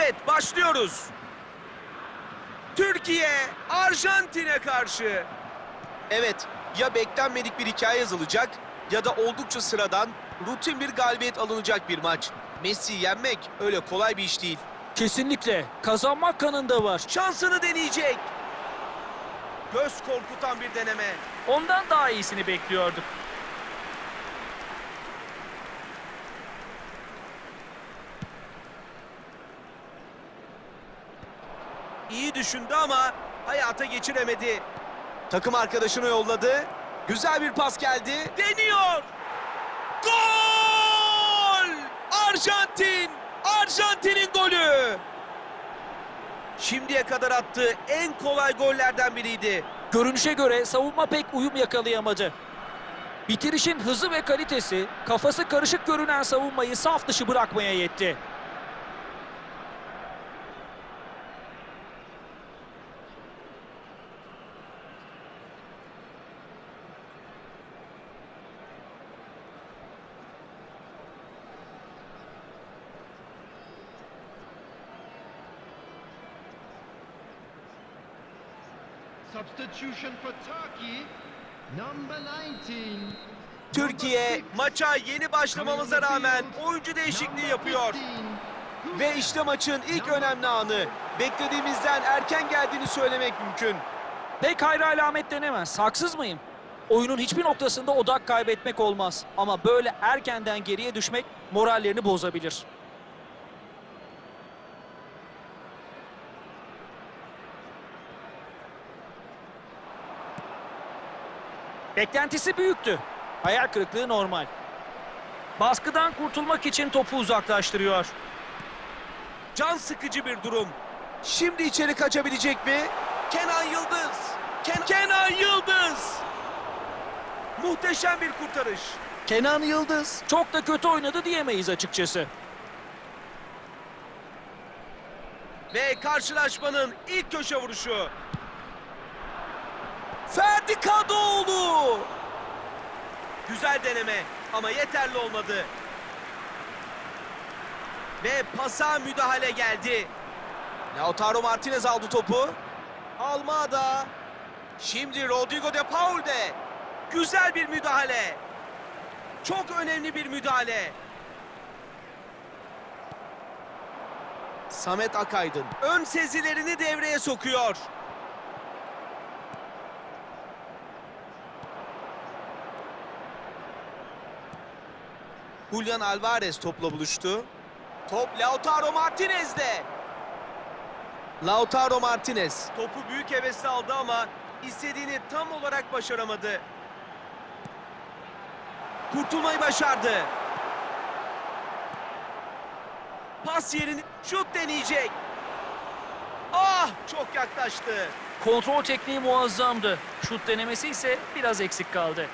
Evet başlıyoruz. Türkiye Arjantin'e karşı. Evet ya beklenmedik bir hikaye yazılacak ya da oldukça sıradan rutin bir galibiyet alınacak bir maç. Messi'yi yenmek öyle kolay bir iş değil. Kesinlikle. Kazanmak kanında var. Şansını deneyecek. Göz korkutan bir deneme. Ondan daha iyisini bekliyorduk. İyi düşündü ama hayata geçiremedi. Takım arkadaşını yolladı. Güzel bir pas geldi. Deniyor. Gol! Arjantin! Arjantin'in golü! Şimdiye kadar attığı en kolay gollerden biriydi. Görünüşe göre savunma pek uyum yakalayamadı. Bitirişin hızı ve kalitesi kafası karışık görünen savunmayı saf dışı bırakmaya yetti. Substitution for Turkey, number 19. Türkiye maça yeni başlamamıza rağmen oyuncu değişikliği yapıyor. Ve işte maçın ilk önemli anı. Beklediğimizden erken geldiğini söylemek mümkün. Pek hayra alamet denemez. Haksız mıyım? Oyunun hiçbir noktasında odak kaybetmek olmaz. Ama böyle erkenden geriye düşmek morallerini bozabilir. Beklentisi büyüktü. Hayal kırıklığı normal. Baskıdan kurtulmak için topu uzaklaştırıyor. Can sıkıcı bir durum. Şimdi içeri kaçabilecek mi? Kenan Yıldız. Ken- Kenan Yıldız. Muhteşem bir kurtarış. Kenan Yıldız çok da kötü oynadı diyemeyiz açıkçası. Ve karşılaşmanın ilk köşe vuruşu. Ferdi Kadıoğlu. Güzel deneme ama yeterli olmadı. Ve pasa müdahale geldi. Lautaro Martinez aldı topu. Almada. Şimdi Rodrigo de Paul'de. Güzel bir müdahale. Çok önemli bir müdahale. Samet Akaydın ön sezilerini devreye sokuyor. Julian Alvarez topla buluştu. Top Lautaro Martinez'de. Lautaro Martinez topu büyük hevesle aldı ama istediğini tam olarak başaramadı. Kurtulmayı başardı. Pas yerini şut deneyecek. Ah çok yaklaştı. Kontrol tekniği muazzamdı. Şut denemesi ise biraz eksik kaldı.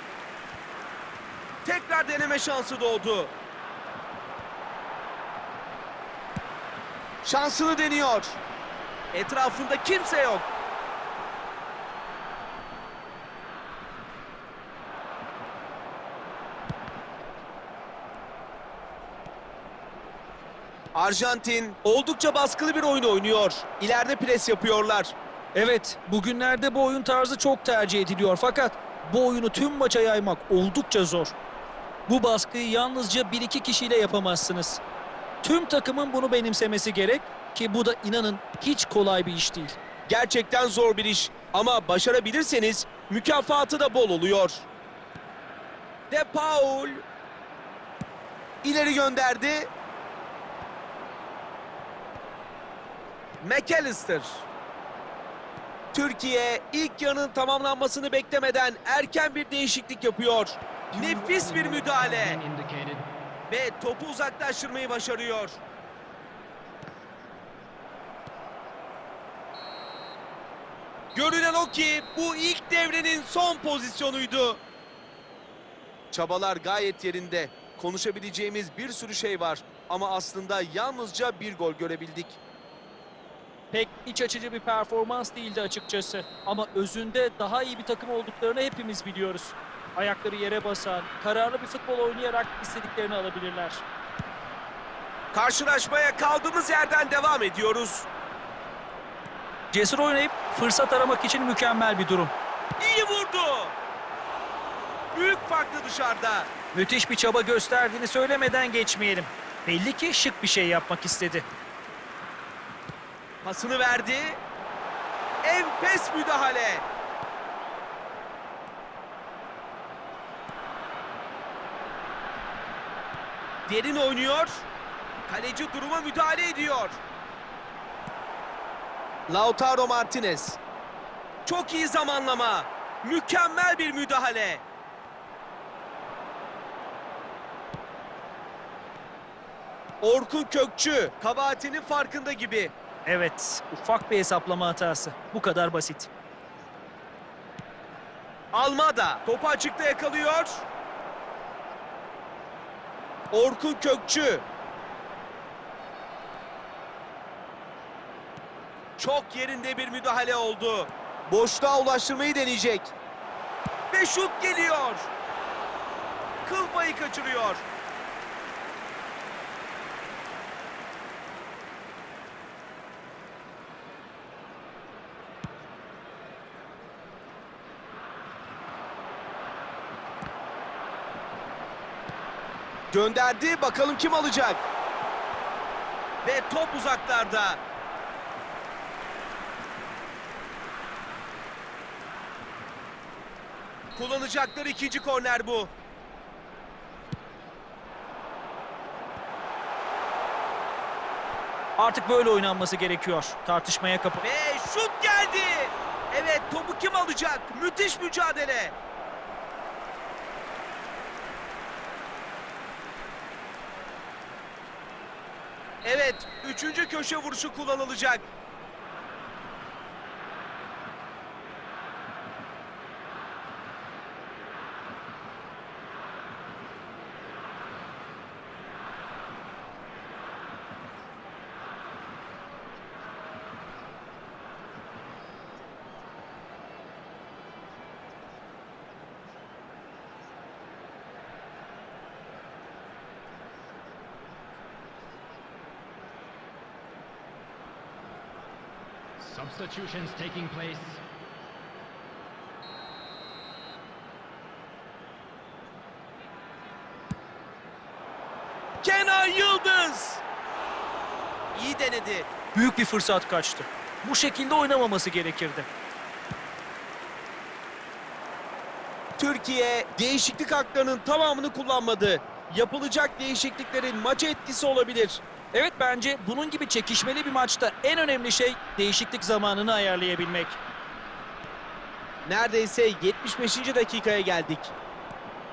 Tekrar deneme şansı doğdu. Şansını deniyor. Etrafında kimse yok. Arjantin oldukça baskılı bir oyun oynuyor. İleride pres yapıyorlar. Evet, bugünlerde bu oyun tarzı çok tercih ediliyor fakat bu oyunu tüm maça yaymak oldukça zor. Bu baskıyı yalnızca bir iki kişiyle yapamazsınız. Tüm takımın bunu benimsemesi gerek ki bu da inanın hiç kolay bir iş değil. Gerçekten zor bir iş ama başarabilirseniz mükafatı da bol oluyor. De Paul ileri gönderdi. McAllister. Türkiye ilk yarının tamamlanmasını beklemeden erken bir değişiklik yapıyor. Nefis bir müdahale ve topu uzaklaştırmayı başarıyor. Görünen o ki bu ilk devrenin son pozisyonuydu. Çabalar gayet yerinde. Konuşabileceğimiz bir sürü şey var ama aslında yalnızca bir gol görebildik. Pek iç açıcı bir performans değildi açıkçası. Ama özünde daha iyi bir takım olduklarını hepimiz biliyoruz. Ayakları yere basan, kararlı bir futbol oynayarak istediklerini alabilirler. Karşılaşmaya kaldığımız yerden devam ediyoruz. Cesur oynayıp fırsat aramak için mükemmel bir durum. İyi vurdu. Büyük farklı dışarıda. Müthiş bir çaba gösterdiğini söylemeden geçmeyelim. Belli ki şık bir şey yapmak istedi. Pasını verdi. Enfes müdahale. Derin oynuyor. Kaleci duruma müdahale ediyor. Lautaro Martinez. Çok iyi zamanlama. Mükemmel bir müdahale. Orkun Kökçü kabahatinin farkında gibi. Evet, ufak bir hesaplama hatası. Bu kadar basit. Almada topu açıkta yakalıyor. Orkun Kökçü. Çok yerinde bir müdahale oldu. Boşluğa ulaştırmayı deneyecek. Ve şut geliyor. Kıl payı kaçırıyor. Gönderdi. Bakalım kim alacak. Ve top uzaklarda. Kullanacakları ikinci korner bu. Artık böyle oynanması gerekiyor. Tartışmaya kapı. Ve şut geldi. Evet topu kim alacak? Müthiş mücadele. Evet, üçüncü köşe vuruşu kullanılacak. Substitutions taking place. Kenan Yıldız. İyi denedi. Büyük bir fırsat kaçtı. Bu şekilde oynamaması gerekirdi. Türkiye değişiklik haklarının tamamını kullanmadı. Yapılacak değişikliklerin maça etkisi olabilir. Evet bence bunun gibi çekişmeli bir maçta en önemli şey değişiklik zamanını ayarlayabilmek. Neredeyse 75. dakikaya geldik.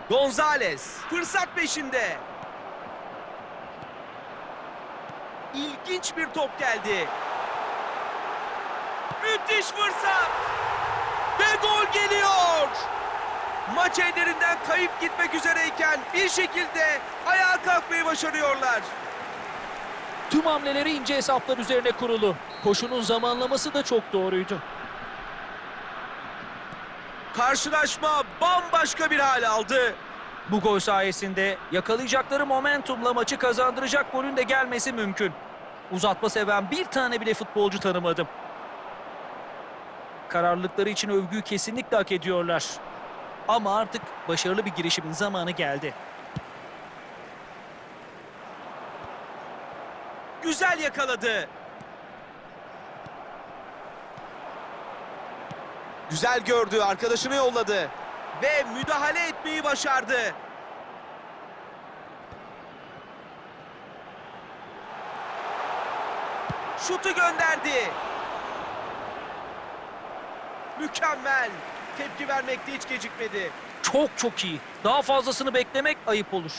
Gonzales fırsat peşinde. İlginç bir top geldi. Müthiş fırsat. Ve gol geliyor. Maç ellerinden kayıp gitmek üzereyken bir şekilde ayağa kalkmayı başarıyorlar. Tüm hamleleri ince hesaplar üzerine kurulu. Koşunun zamanlaması da çok doğruydu. Karşılaşma bambaşka bir hal aldı. Bu gol sayesinde yakalayacakları momentumla maçı kazandıracak golün de gelmesi mümkün. Uzatma seven bir tane bile futbolcu tanımadım. Kararlılıkları için övgüyü kesinlikle hak ediyorlar. Ama artık başarılı bir girişimin zamanı geldi. Güzel yakaladı. Güzel gördü, arkadaşını yolladı. Ve müdahale etmeyi başardı. Şutu gönderdi. Mükemmel. Tepki vermekte hiç gecikmedi. Çok çok iyi. Daha fazlasını beklemek ayıp olur.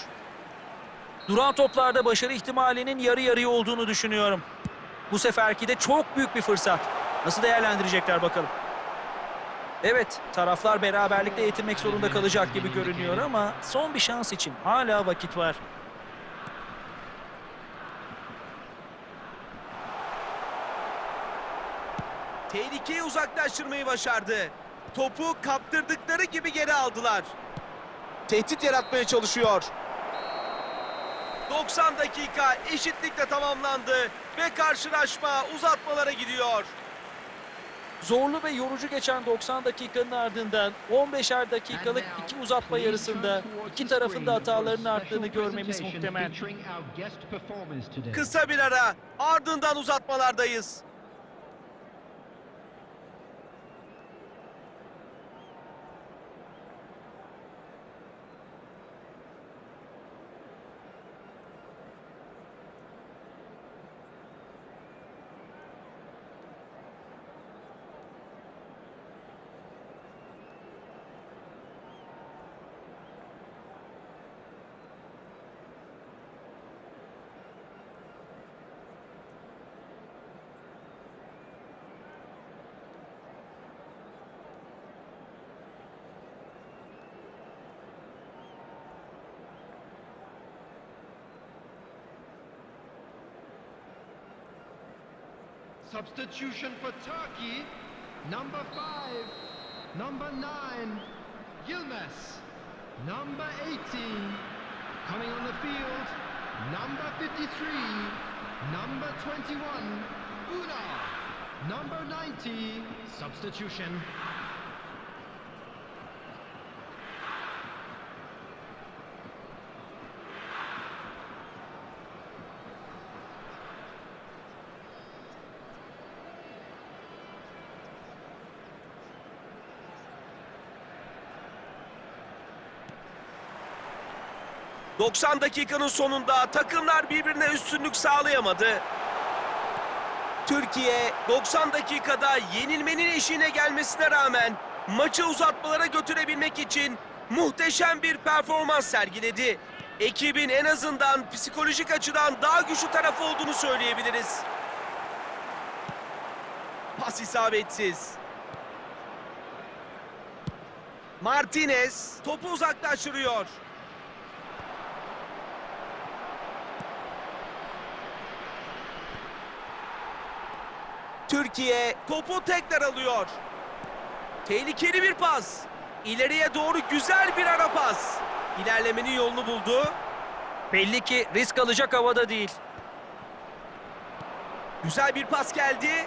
Duran toplarda başarı ihtimalinin yarı yarıya olduğunu düşünüyorum. Bu seferki de çok büyük bir fırsat. Nasıl değerlendirecekler bakalım. Evet, taraflar beraberlikle yetinmek zorunda kalacak gibi görünüyor ama son bir şans için hala vakit var. Tehlikeyi uzaklaştırmayı başardı. Topu kaptırdıkları gibi geri aldılar. Tehdit yaratmaya çalışıyor. 90 dakika eşitlikle tamamlandı ve karşılaşma uzatmalara gidiyor. Zorlu ve yorucu geçen 90 dakikanın ardından 15'er dakikalık iki uzatma yarısında iki tarafın da hatalarının arttığını görmemiz muhtemel. Kısa bir ara ardından uzatmalardayız. Substitution for Turkey, number five, number nine, Yilmaz, number 18, coming on the field, number 53, number 21, Una, number 90, Substitution. — 90 dakikanın sonunda takımlar birbirine üstünlük sağlayamadı. Türkiye 90 dakikada yenilmenin eşiğine gelmesine rağmen maçı uzatmalara götürebilmek için muhteşem bir performans sergiledi. Ekibin en azından psikolojik açıdan daha güçlü tarafı olduğunu söyleyebiliriz. Pas isabetsiz. Martinez topu uzaklaştırıyor. Türkiye topu tekrar alıyor. Tehlikeli bir pas. İleriye doğru güzel bir ara pas. İlerlemenin yolunu buldu. Belli ki risk alacak havada değil. Güzel bir pas geldi.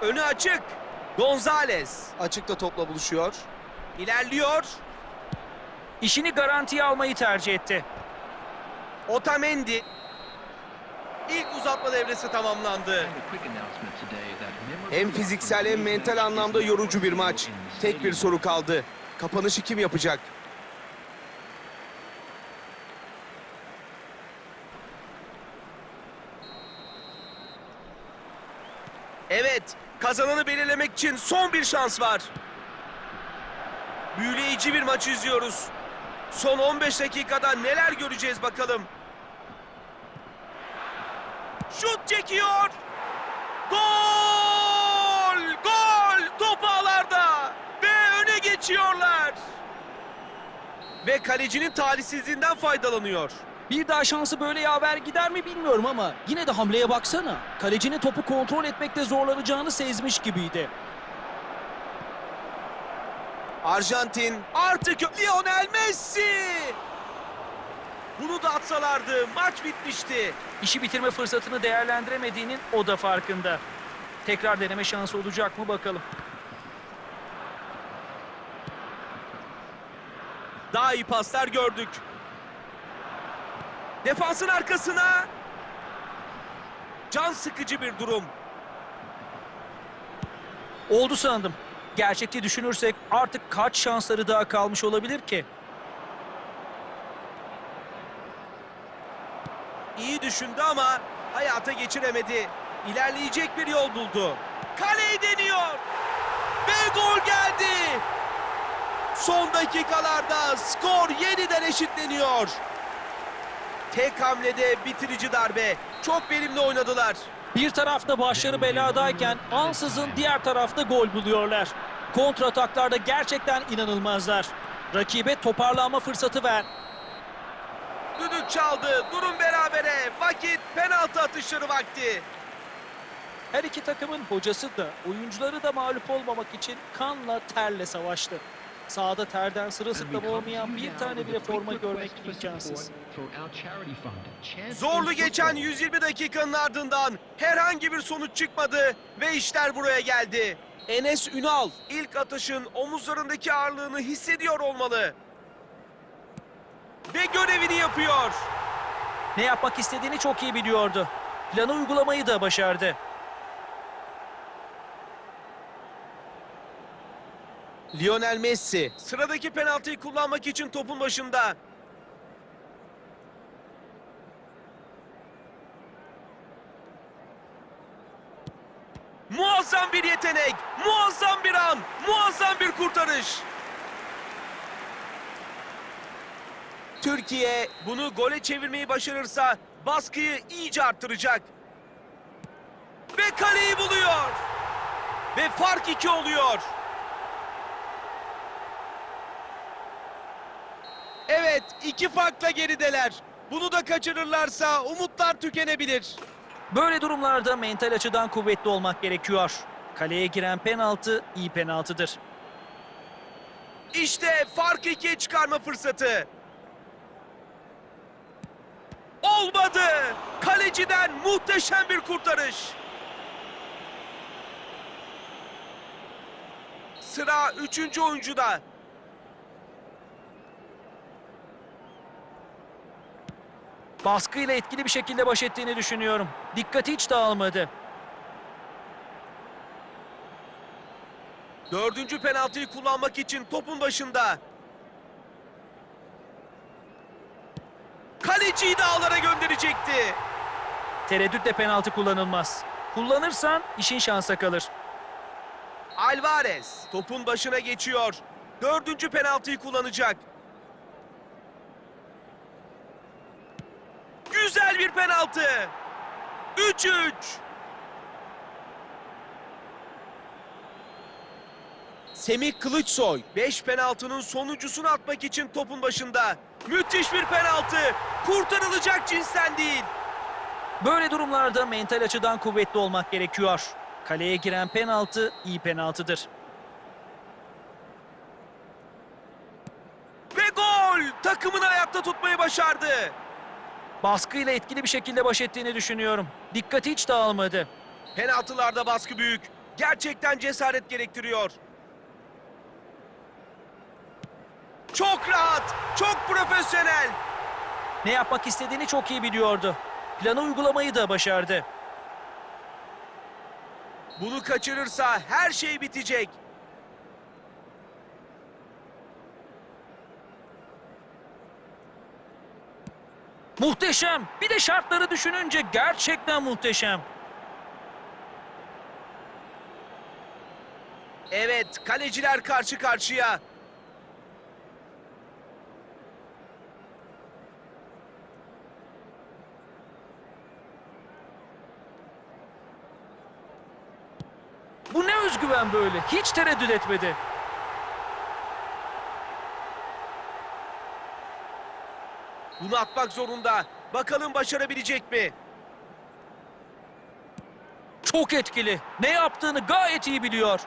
Önü açık. Gonzalez açıkta topla buluşuyor. İlerliyor. İşini garantiye almayı tercih etti. Otamendi. İlk uzatma devresi tamamlandı. Hem fiziksel hem mental anlamda yorucu bir maç. Tek bir soru kaldı. Kapanışı kim yapacak? Evet, kazananı belirlemek için son bir şans var. Büyüleyici bir maç izliyoruz. Son 15 dakikada neler göreceğiz bakalım. Şut çekiyor. Gol! Gol! Top ağlarda ve öne geçiyorlar. Ve kalecinin talihsizliğinden faydalanıyor. Bir daha şansı böyle yaver gider mi bilmiyorum ama yine de hamleye baksana. Kalecinin topu kontrol etmekte zorlanacağını sezmiş gibiydi. Arjantin artık Lionel Messi! Bunu da atsalardı maç bitmişti. İşi bitirme fırsatını değerlendiremediğinin o da farkında. Tekrar deneme şansı olacak mı bakalım. Daha iyi paslar gördük. Defansın arkasına. Can sıkıcı bir durum. Oldu sandım. Gerçekçi düşünürsek artık kaç şansları daha kalmış olabilir ki? İyi düşündü ama hayata geçiremedi. İlerleyecek bir yol buldu. Kaleyi deniyor. Ve gol geldi. Son dakikalarda skor yeniden eşitleniyor. Tek hamlede bitirici darbe. Çok verimli oynadılar. Bir tarafta başları beladayken ansızın diğer tarafta gol buluyorlar. Kontrataklarda gerçekten inanılmazlar. Rakibe toparlanma fırsatı ver. Düdük çaldı. Durum berabere. Vakit penaltı atışları vakti. Her iki takımın hocası da oyuncuları da mağlup olmamak için kanla terle savaştı. Sahada terden sırılsıklam olmayan bir tane bile forma görmek imkansız. Zorlu geçen Football. 120 dakikanın ardından herhangi bir sonuç çıkmadı ve işler buraya geldi. Enes Ünal ilk atışın omuzlarındaki ağırlığını hissediyor olmalı. Ve görevini yapıyor. Ne yapmak istediğini çok iyi biliyordu. Planı uygulamayı da başardı. Lionel Messi sıradaki penaltıyı kullanmak için topun başında. Muazzam bir yetenek, muazzam bir an, muazzam bir kurtarış. Türkiye bunu gole çevirmeyi başarırsa baskıyı iyice arttıracak. Ve kaleyi buluyor. Ve fark iki oluyor. Evet, iki farkla gerideler. Bunu da kaçırırlarsa umutlar tükenebilir. Böyle durumlarda mental açıdan kuvvetli olmak gerekiyor. Kaleye giren penaltı iyi penaltıdır. İşte farkı ikiye çıkarma fırsatı. Olmadı. Kaleciden muhteşem bir kurtarış. Sıra üçüncü oyuncuda. Baskıyla etkili bir şekilde baş ettiğini düşünüyorum. Dikkati hiç dağılmadı. Dördüncü penaltıyı kullanmak için topun başında. Kaleciyi dağlara gönderecekti. Tereddütle penaltı kullanılmaz. Kullanırsan işin şansa kalır. Alvarez topun başına geçiyor. Dördüncü penaltıyı kullanacak. Güzel bir penaltı. 3-3. Semih Kılıçsoy 5 penaltının sonuncusunu atmak için topun başında. Müthiş bir penaltı. Kurtarılacak cinsten değil. Böyle durumlarda mental açıdan kuvvetli olmak gerekiyor. Kaleye giren penaltı iyi penaltıdır. Ve gol! Takımını ayakta tutmayı başardı. Baskıyla etkili bir şekilde baş ettiğini düşünüyorum. Dikkati hiç dağılmadı. Penaltılarda baskı büyük. Gerçekten cesaret gerektiriyor. Çok rahat, çok profesyonel. Ne yapmak istediğini çok iyi biliyordu. Planı uygulamayı da başardı. Bunu kaçırırsa her şey bitecek. Muhteşem. Bir de şartları düşününce gerçekten muhteşem. Evet, kaleciler karşı karşıya. Bu ne özgüven böyle? Hiç tereddüt etmedi. Bunu atmak zorunda. Bakalım başarabilecek mi? Çok etkili. Ne yaptığını gayet iyi biliyor.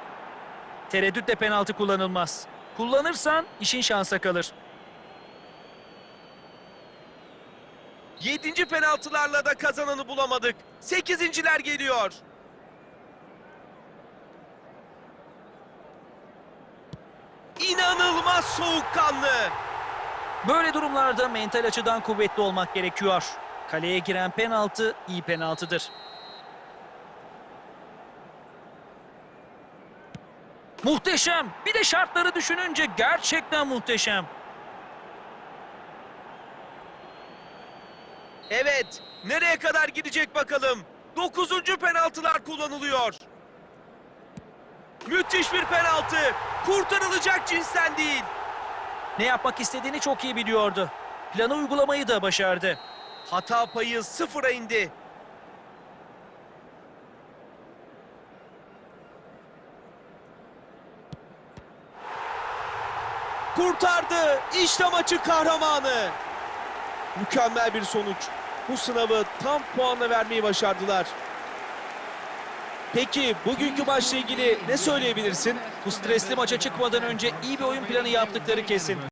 Tereddütle penaltı kullanılmaz. Kullanırsan işin şansa kalır. Yedinci penaltılarla da kazananı bulamadık. Sekizinciler geliyor. İnanılmaz soğukkanlı. Böyle durumlarda mental açıdan kuvvetli olmak gerekiyor. Kaleye giren penaltı iyi penaltıdır. Muhteşem. Bir de şartları düşününce gerçekten muhteşem. Evet, nereye kadar gidecek bakalım. Dokuzuncu penaltılar kullanılıyor. Müthiş bir penaltı. Kurtarılacak cinsten değil. Ne yapmak istediğini çok iyi biliyordu. Planı uygulamayı da başardı. Hata payı sıfıra indi. Kurtardı. İşte maçın kahramanı. Mükemmel bir sonuç. Bu sınavı tam puanla vermeyi başardılar. Peki bugünkü maçla ilgili ne söyleyebilirsin? Bu stresli maça çıkmadan önce iyi bir oyun planı yaptıkları kesin.